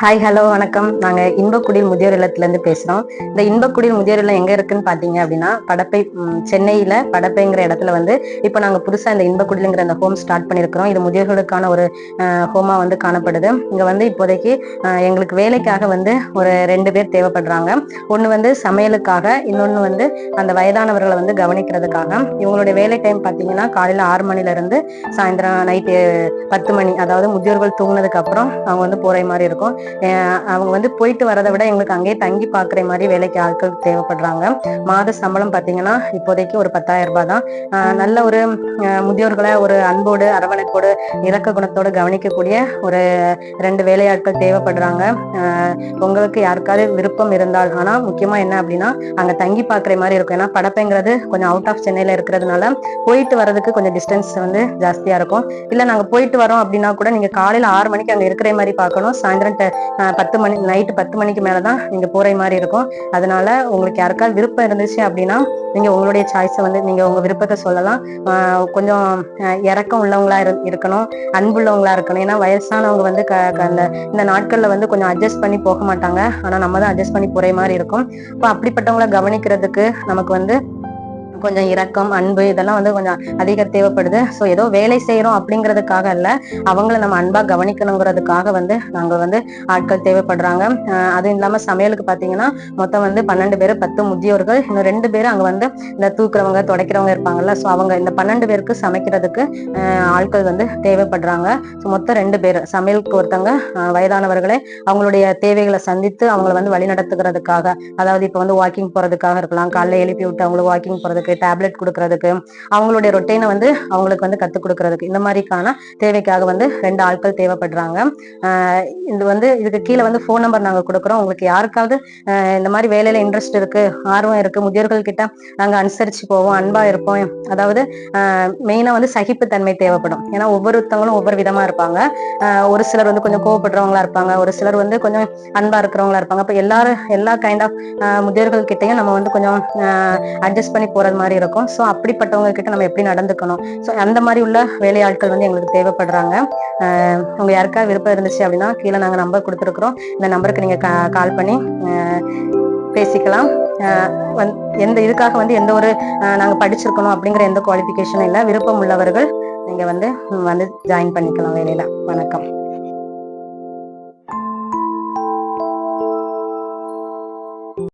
Hi hello வணக்கம். நாங்க இன்பக்குடியில் முதியோர் இல்லத்துல இருந்து பேசுறோம். இந்த இன்பக்குடியில் முதியோர் இல்லம் எங்க இருக்குன்னு பாத்தீங்க அப்படின்னா படப்பை சென்னையில் சென்னையில படப்பைங்கிற இடத்துல வந்து இப்போ நாங்க புதுசா இந்த இன்பக்குடிலுங்கிற அந்த ஹோம் ஸ்டார்ட் பண்ணியிருக்கிறோம் இது முதியோர்களுக்கான ஒரு ஹோமா வந்து காணப்படுது. இங்க வந்து இப்போதைக்கு எங்களுக்கு வேலைக்காக வந்து ஒரு ரெண்டு பேர் தேவைப்படுறாங்க. ஒன்று வந்து சமையலுக்காக இன்னொன்று வந்து அந்த வயதானவர்களை வந்து கவனிக்கிறதுக்காக. இவங்களுடைய வேலை டைம் பார்த்தீங்கன்னா காலையில் ஆறு மணில இருந்து சாயந்தரம் நைட்டு பத்து மணி அதாவது முதியோர்கள் தூங்கினதுக்கு அப்புறம் அவங்க வந்து போற மாதிரி இருக்கும். அவங்க வந்து போயிட்டு வரதை விட எங்களுக்கு அங்கேயே தங்கி பார்க்குற மாதிரி வேலைக்கு ஆட்கள் தேவைப்படுறாங்க. மாத சம்பளம் பார்த்தீங்கன்னா இப்போதைக்கு ஒரு பத்தாயிரம் ரூபாய் தான். நல்ல ஒரு முதியோர்களை ஒரு அன்போடு அரவணைப்போடு இறக்க குணத்தோடு கவனிக்கக்கூடிய ஒரு ரெண்டு வேலையாட்கள் தேவைப்படுறாங்க. அஹ் உங்களுக்கு யாருக்காவது விருப்பம் இருந்தால் ஆனால் முக்கியமாக என்ன அப்படின்னா அங்கே தங்கி பார்க்குற மாதிரி இருக்கும். ஏன்னா படப்பைங்கிறது கொஞ்சம் அவுட் ஆஃப் சென்னையில் இருக்கிறதுனால போயிட்டு வரதுக்கு கொஞ்சம் டிஸ்டன்ஸ் வந்து ஜாஸ்தியாக இருக்கும். இல்லை நாங்கள் போயிட்டு வரோம் அப்படின்னா கூட நீங்கள் காலையில் ஆறு மணிக்கு அங்கே இருக்கிற மாதிரி பார்க்கணும். சாயந்தரம் பத்து மணி நைட்டு பத்து மணிக்கு மேலே தான் நீங்கள் போகிற மாதிரி இருக்கும். அதனால உங்களுக்கு யாருக்காவது விருப்பம் இருந்துச்சு அப்படின்னா நீங்கள் உங்களுடைய சாய்ஸை வந்து நீங்கள் உங்கள் விருப்பத்தை சொல்லலாம். கொஞ்சம் இறக்கம் உள்ளவங்களா இரு இருக்கணும் அன்புள்ளவங்களா இருக்கணும். ஏன்னா வயசானவங்க வந்து க க- அந்த இந்த நாட்களில் வந்து கொஞ்சம் அட்ஜஸ்ட் பண்ணி போக மாட்டாங்க. ஆனால் நம்ம தான் அட்ஜஸ்ட் பண்ணி போகிற மாதிரி இருக்கும். இப்போ அப்படிப்பட்டவங்கள கவனிக்கிறதுக்கு நமக்கு வந்து கொஞ்சம் இரக்கம் அன்பு இதெல்லாம் வந்து கொஞ்சம் அதிக தேவைப்படுது. ஸோ ஏதோ வேலை செய்கிறோம் அப்படிங்கிறதுக்காக இல்லை அவங்கள நம்ம அன்பாக கவனிக்கணுங்கிறதுக்காக வந்து நாங்கள் வந்து ஆட்கள் தேவைப்படுறாங்க. அதுவும் இல்லாமல் சமையலுக்கு பார்த்தீங்கன்னா மொத்தம் வந்து பன்னெண்டு பேர் பத்து முதியோர்கள் இன்னும் ரெண்டு பேர் அங்கே வந்து இந்த தூக்குறவங்க துடைக்கிறவங்க இருப்பாங்கல்ல. ஸோ அவங்க இந்த பன்னெண்டு பேருக்கு சமைக்கிறதுக்கு ஆட்கள் வந்து தேவைப்படுறாங்க. ஸோ மொத்தம் ரெண்டு பேர் சமையலுக்கு ஒருத்தவங்க வயதானவர்களை வயதானவர்களே அவங்களுடைய தேவைகளை சந்தித்து அவங்கள வந்து வழிநடத்துகிறதுக்காக அதாவது இப்போ வந்து வாக்கிங் போகிறதுக்காக இருக்கலாம் காலைல எழுப்பி விட்டு அவங்களுக்கு வாக்கிங் போகிறதுக்கு டேப்லெட் கொடுக்கறதுக்கு அவங்களுடைய ரொட்டீனை வந்து அவங்களுக்கு வந்து கற்றுக் கொடுக்கறதுக்கு இந்த மாதிரிக்கான தேவைக்காக வந்து ரெண்டு ஆட்கள் தேவைப்படுறாங்க. இது வந்து இதுக்கு கீழே வந்து ஃபோன் நம்பர் நாங்கள் கொடுக்குறோம். உங்களுக்கு யாருக்காவது இந்த மாதிரி வேலையில இன்ட்ரெஸ்ட் இருக்கு ஆர்வம் இருக்கு முதியோர்கள் கிட்ட நாங்கள் அனுசரிச்சு போவோம் அன்பா இருப்போம். அதாவது மெயினாக வந்து சகிப்புத்தன்மை தேவைப்படும். ஏன்னா ஒவ்வொருத்தவங்களும் ஒவ்வொரு விதமா இருப்பாங்க. ஒரு சிலர் வந்து கொஞ்சம் கோவப்படுறவங்களா இருப்பாங்க. ஒரு சிலர் வந்து கொஞ்சம் அன்பா இருக்கிறவங்களா இருப்பாங்க. அப்போ எல்லாரும் எல்லா கைண்ட் ஆஃப் முதியோர்கள் கிட்டையும் நம்ம வந்து கொஞ்சம் அட்ஜஸ்ட் பண்ணி போறது மாதிரி இருக்கும். ஸோ அப்படிப்பட்டவங்க கிட்ட நம்ம எப்படி நடந்துக்கணும்? ஸோ அந்த மாதிரி உள்ள வேலையாட்கள் வந்து எங்களுக்கு தேவைப்படுறாங்க. உங்க யாருக்காவது விருப்பம் இருந்துச்சு அப்படின்னா கீழே நாங்கள் நம்பர் கொடுத்துருக்குறோம். இந்த நம்பருக்கு நீங்க கால் பண்ணி பேசிக்கலாம். வந்து எந்த இதுக்காக வந்து எந்த ஒரு நாங்கள் நாங்க படிச்சிருக்கணும் அப்படிங்கிற எந்த குவாலிஃபிகேஷனும் இல்லை. விருப்பம் உள்ளவர்கள் நீங்க வந்து வந்து ஜாயின் பண்ணிக்கலாம் வேலையில. வணக்கம்.